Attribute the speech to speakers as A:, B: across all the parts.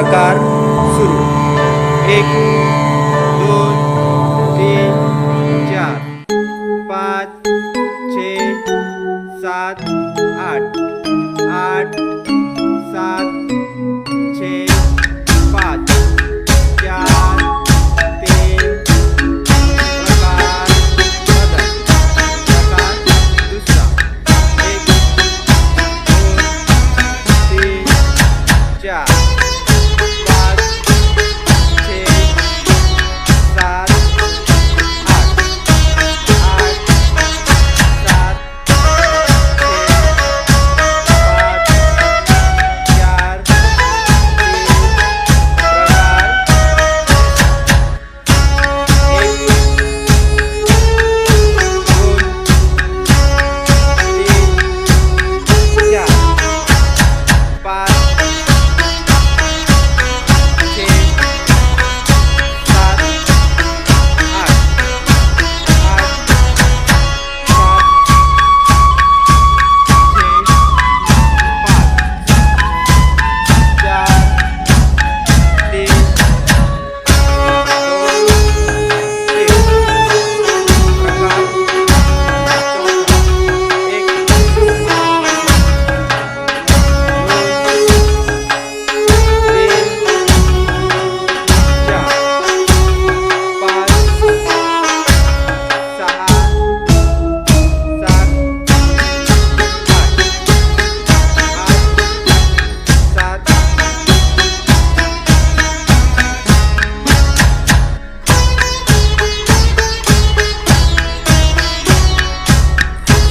A: प्रकार सुरू. एक दोन तीन चार पाच छे सात आठ. आठ सात छः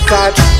A: fat